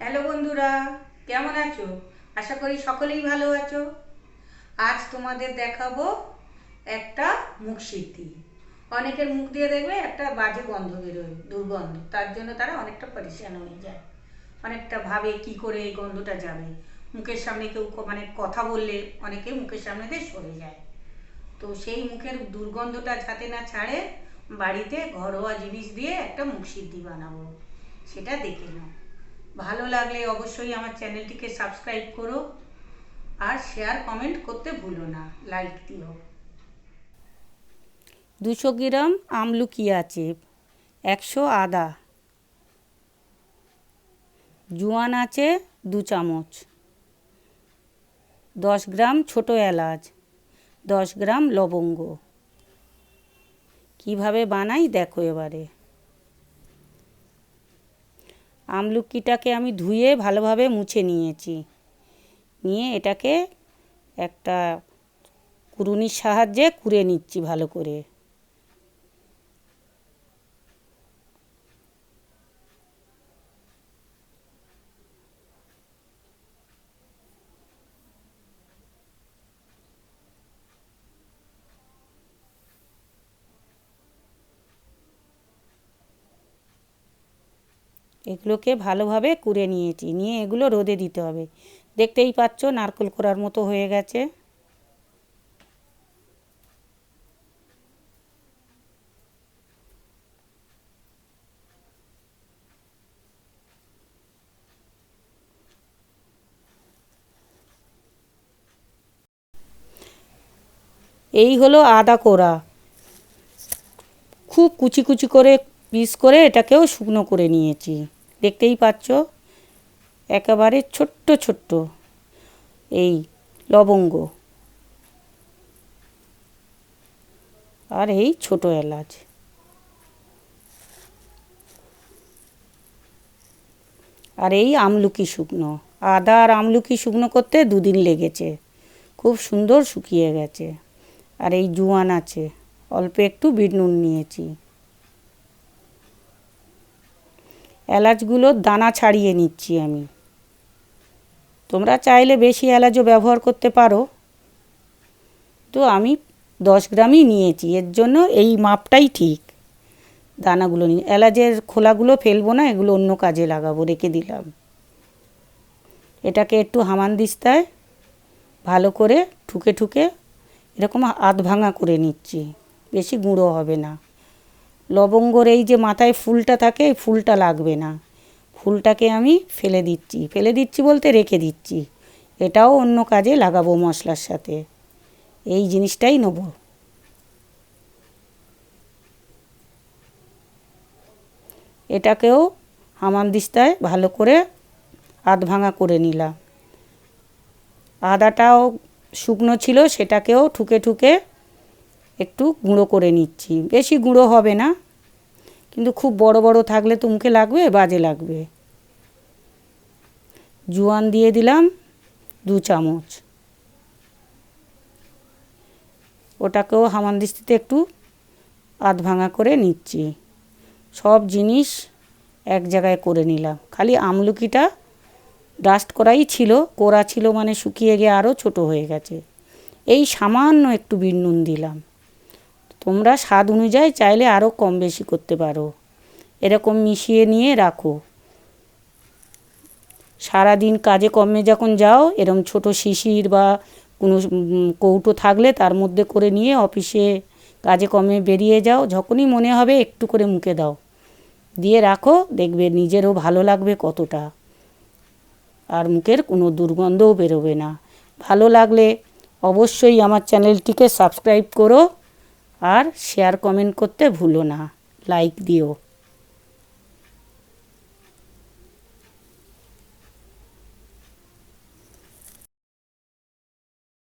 Hello বন্ধুরা, কেমন আছো? আশা করি সকলেই ভালো আছো। আজ তোমাদের দেখাবো একটা মুখ সিদ্ধি অনেকের মুখ দিয়ে দেখবে একটা বাজে গন্ধ বেরোয়, দুর্গন্ধ। তার জন্য তারা অনেকটা পরিষ্কার হয়ে যায়। অনেকটা ভাবে কি করে এই গন্ধটা যাবে। মুখের সামনে কেউ মানে কথা বললে অনেকে মুখের সামনে দিয়ে সরে যায়। তো সেই মুখের দুর্গন্ধটা যাতে না ছাড়ে, বাড়িতে ঘরোয়া জিনিস দিয়ে একটা মুখ সিদ্ধি বানাবো। সেটা দেখে নাও। ভালো লাগলে অবশ্যই আমার চ্যানেলটিকে সাবস্ক্রাইব করো আর শেয়ার, কমেন্ট করতে ভুলো না। লাইক দিও। দুশো গ্রাম আমলকি আছে, একশো আদা। জোয়ান আছে, দু চামচ। দশ গ্রাম ছোট এলাচ, দশ গ্রাম লবঙ্গ। কীভাবে বানাই দেখো এবারে। আমলকিটাকে আমি ধুয়ে ভালোভাবে মুছে নিয়েছি। নিয়ে এটাকে একটা কুরুনির সাহায্যে কুড়ে নিচ্ছি ভালো করে। এগুলোকে ভালোভাবে কুড়ে নিয়েছি, নিয়ে এগুলো রোদে দিতে হবে। দেখতেই পাচ্ছ, নারকেল কোড়ার মতো হয়ে গেছে। এই হলো আদা কোড়া খুব কুচি কুচি করে পিস করে এটাকেও শুকনো করে নিয়েছি। দেখতেই পাচ্ছ? একেবারে ছোট্ট ছোট্ট এই লবঙ্গ। আর এই ছোট এলাচ। আর এই আমলুকি শুকনো। আদা আর আমলকি শুকনো করতে দুদিন লেগেছে। খুব সুন্দর শুকিয়ে গেছে। আর এই জোয়ান আছে। অল্প একটু বিট নুন নিয়েছি। এলাচগুলোর দানা ছাড়িয়ে নিচ্ছি আমি। তোমরা চাইলে বেশি এলাচও ব্যবহার করতে পারো। তো আমি দশ গ্রামই নিয়েছি, এর জন্য এই মাপটাই ঠিক। দানাগুলো নিয়ে এলাচের খোলাগুলো ফেলব না, এগুলো অন্য কাজে লাগাবো, রেখে দিলাম। এটাকে একটু হামান দিস্তায় ভালো করে ঠুকে ঠুকে এরকম আধ ভাঙা করে নিচ্ছি, বেশি গুঁড়ো হবে না। লবঙ্গর এই যে মাথায় ফুলটা থাকে, এই ফুলটা লাগবে না। ফুলটাকে আমি ফেলে দিচ্ছি। ফেলে দিচ্ছি বলতে রেখে দিচ্ছি। এটাও অন্য কাজে লাগাবো মশলার সাথে। এই জিনিসটাই নেব। এটাকেও হামানদিস্তায় ভালো করে আধ ভাঙা করে নিলাম। আদাটাও শুকনো ছিল, সেটাকেও ঠুকে ঠুকে একটু গুঁড়ো করে নিচ্ছি। বেশি গুঁড়ো হবে না, কিন্তু খুব বড় বড় থাকলে তো মুখে লাগবে, বাজে লাগবে। জোয়ান দিয়ে দিলাম দু চামচ। ওটাকেও হামানদিস্তিতে একটু আধ ভাঙা করে নিচ্ছি। সব জিনিস এক জায়গায় করে নিলাম। খালি আমলকিটা ডাস্ট করাই ছিল, কোড়া ছিল মানে শুকিয়ে গিয়ে আরও ছোট হয়ে গেছে। এই সামান্য একটু বিট নুন দিলাম। তোমরা স্বাদ অনুযায়ী চাইলে আরও কম বেশি করতে পারো। এরকম মিশিয়ে নিয়ে রাখো। সারাদিন কাজে কমে যখন যাও এরকম ছোট শিশির বা কোনো কৌটো থাকলে তার মধ্যে করে নিয়ে অফিসে কাজে কমে বেরিয়ে যাও, যখনই মনে হবে একটু করে মুখে দাও। দিয়ে রাখো, দেখবে নিজেরও ভালো লাগবে কতটা। আর মুখের কোনো দুর্গন্ধও বেরোবে না। ভালো লাগলে অবশ্যই আমার চ্যানেলটিকে সাবস্ক্রাইব করো। আর শেয়ার কমেন্ট করতে ভুলো না। লাইক দিও।